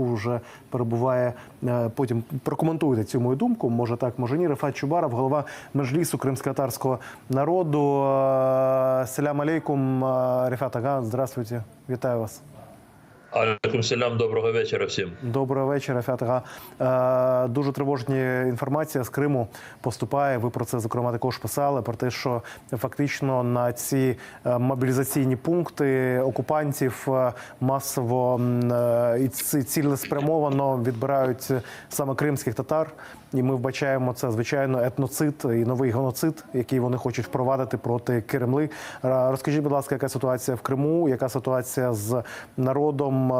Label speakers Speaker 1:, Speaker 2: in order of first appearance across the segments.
Speaker 1: вже перебуває. е, Потім прокоментуйте цю мою думку. Може так, може ні. Рефат Чубаров, голова Межлісу кримськотарського народу. Е, Селям алейкум, е, Рефат Ага, здравствуйте. Вітаю вас.
Speaker 2: Алейкум селям, доброго вечора всім.
Speaker 1: Доброго вечора, Фятага. Е, Дуже тривожні інформація з Криму поступає. Ви про це зокрема також писали. Про те, що фактично на ці е, мобілізаційні пункти окупантів е, масово е, і цілеспрямовано відбирають саме кримських татар. І ми вбачаємо це звичайно етноцид і новий геноцид, який вони хочуть впровадити проти Кремли. Е, Розкажіть, будь ласка, яка ситуація в Криму, яка ситуація з народом, е,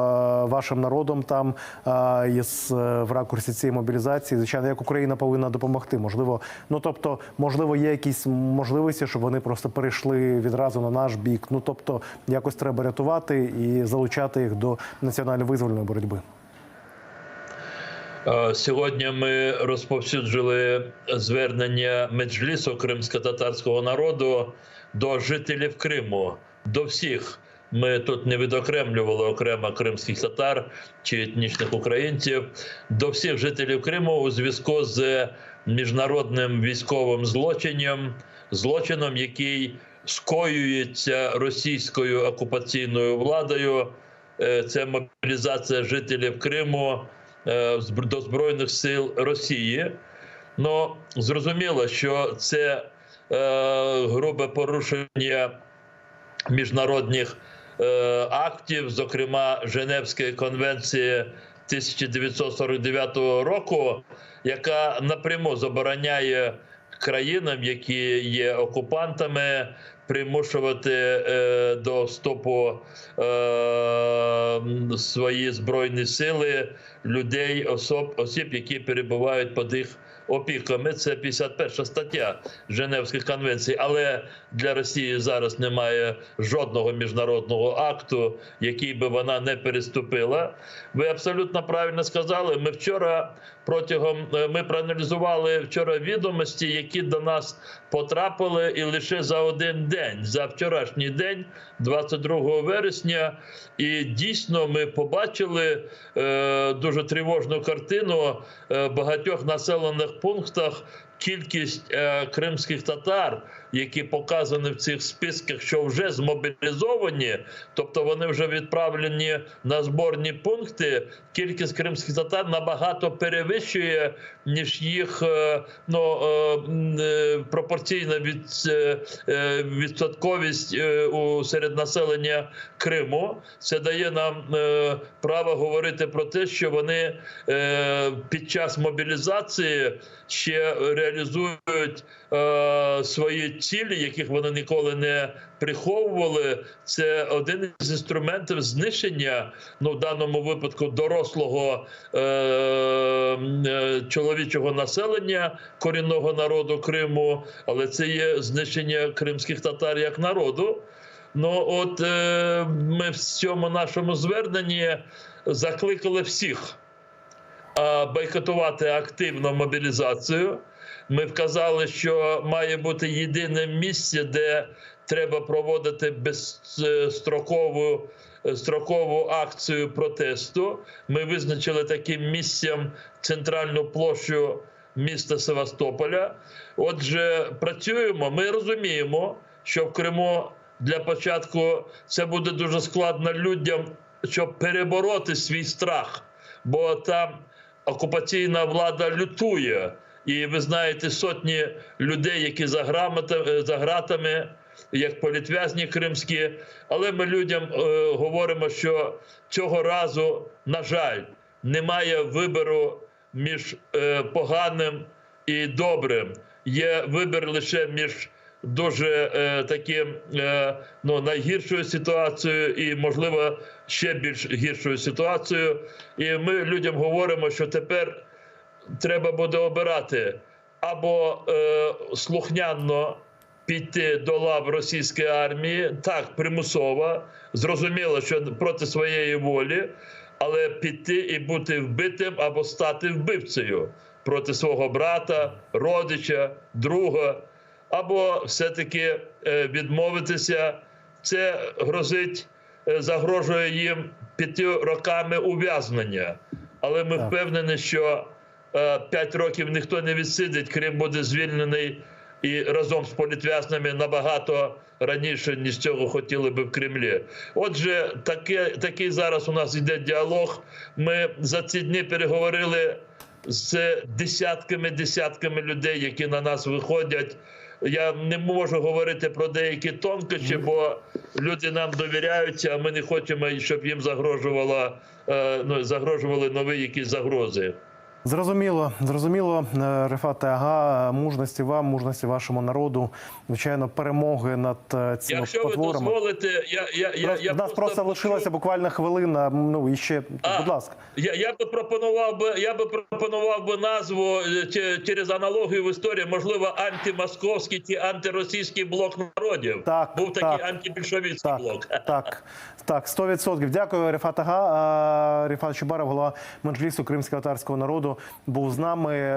Speaker 1: вашим народом там е, із в ракурсі цієї мобілізації? Звичайно, як Україна повинна допомогти? Можливо, ну тобто, можливо, є якісь можливості, щоб вони просто перейшли відразу на наш бік. Ну тобто, якось треба рятувати і залучати їх до національно-визвольної боротьби.
Speaker 2: Е, Сьогодні ми розповсюджили звернення меджлісу кримсько-татарського народу до жителів Криму, до всіх. Ми тут не відокремлювали окремо кримських татар чи етнічних українців, до всіх жителів Криму у зв'язку з міжнародним військовим злочином, злочином, який скоюється російською окупаційною владою. Е, Це мобілізація жителів Криму до Збройних сил Росії. Ну, зрозуміло, що це е, грубе порушення міжнародних е, актів, зокрема Женевської конвенції 1949 року, яка напряму забороняє країнам, які є окупантами, примушувати е, до вступу е, свої збройні сили людей, особ, осіб, які перебувають під їх опіками. Це 51 стаття Женевської конвенції. Але для Росії зараз немає жодного міжнародного акту, який би вона не переступила. Ви абсолютно правильно сказали. Ми вчора протягом е, ми проаналізували вчора відомості, які до нас потрапили, і лише за один день, за вчорашній день, 22 вересня, і дійсно ми побачили е, дуже тривожну картину е, багатьох населених пунктах. Кількість е, кримських татар, які показані в цих списках, що вже змобілізовані, тобто вони вже відправлені на зборні пункти. Кількість кримських татар набагато перевищує ніж їх е, ну, е, е, пропорційна від, відсотковість у серед населення Криму. Це дає нам право говорити про те, що вони під час мобілізації ще реалізують свої цілі, яких вони ніколи не приховували. Це один із інструментів знищення, ну в даному випадку дорослого е, е, чоловічого населення корінного народу Криму, але це є знищення кримських татар як народу. Ну, от е, ми в цьому нашому зверненні закликали всіх а, бойкотувати активно мобілізацію. Ми вказали, що має бути єдине місце, де треба проводити безстрокову строкову акцію протесту. Ми визначили таким місцем центральну площу міста Севастополя. Отже, працюємо. Ми розуміємо, що в Криму для початку це буде дуже складно людям, щоб перебороти свій страх, бо там окупаційна влада лютує. І ви знаєте сотні людей, які за, грамота- за гратами, як політв'язні кримські. Але ми людям е, говоримо, що цього разу, на жаль, немає вибору між е, поганим і добрим. Є вибір лише між дуже е, таким е, ну, найгіршою ситуацією і, можливо, ще більш гіршою ситуацією. І ми людям говоримо, що тепер треба буде обирати або е, слухняно піти до лав російської армії, так примусово, зрозуміло, що проти своєї волі, але піти і бути вбитим або стати вбивцею проти свого брата, родича, друга, або все-таки е, відмовитися. Це грозить е, загрожує їм п'яти роками ув'язнення. Але ми
Speaker 1: Так.
Speaker 2: впевнені, що е, п'ять років ніхто не відсидить, Крим буде звільнений і разом з політв'язнями набагато раніше, ніж цього хотіли би в Кремлі. Отже, таке, такий зараз у нас йде діалог. Ми за ці дні переговорили з десятками десятками людей, які на нас виходять. Я не можу говорити про деякі тонкощі, бо люди нам довіряються, а ми не хочемо, щоб їм загрожувала е, ну, загрожували нові якісь загрози.
Speaker 1: Зрозуміло, зрозуміло, Е, Рефате Ага, мужності вам, мужності вашому народу. Звичайно, перемоги над е, цими
Speaker 2: Якщо ви дозволите, я, я, я,
Speaker 1: Просто-
Speaker 2: я
Speaker 1: нас просто
Speaker 2: хочу-
Speaker 1: лишилася буквально хвилина. Ну і ще,
Speaker 2: А.
Speaker 1: будь ласка.
Speaker 2: Я, я би пропонував би, я би пропонував би назву е, че- через аналогію в історії, можливо, антимосковський чи антиросійський блок народів.
Speaker 1: Так,
Speaker 2: Був такий
Speaker 1: так.
Speaker 2: антибільшовицький
Speaker 1: Так,
Speaker 2: блок.
Speaker 1: так, так, 100%. Дякую, Рефат Ага. Рефат Чубаров, голова Меджлісу кримсько-татарського народу, був з нами.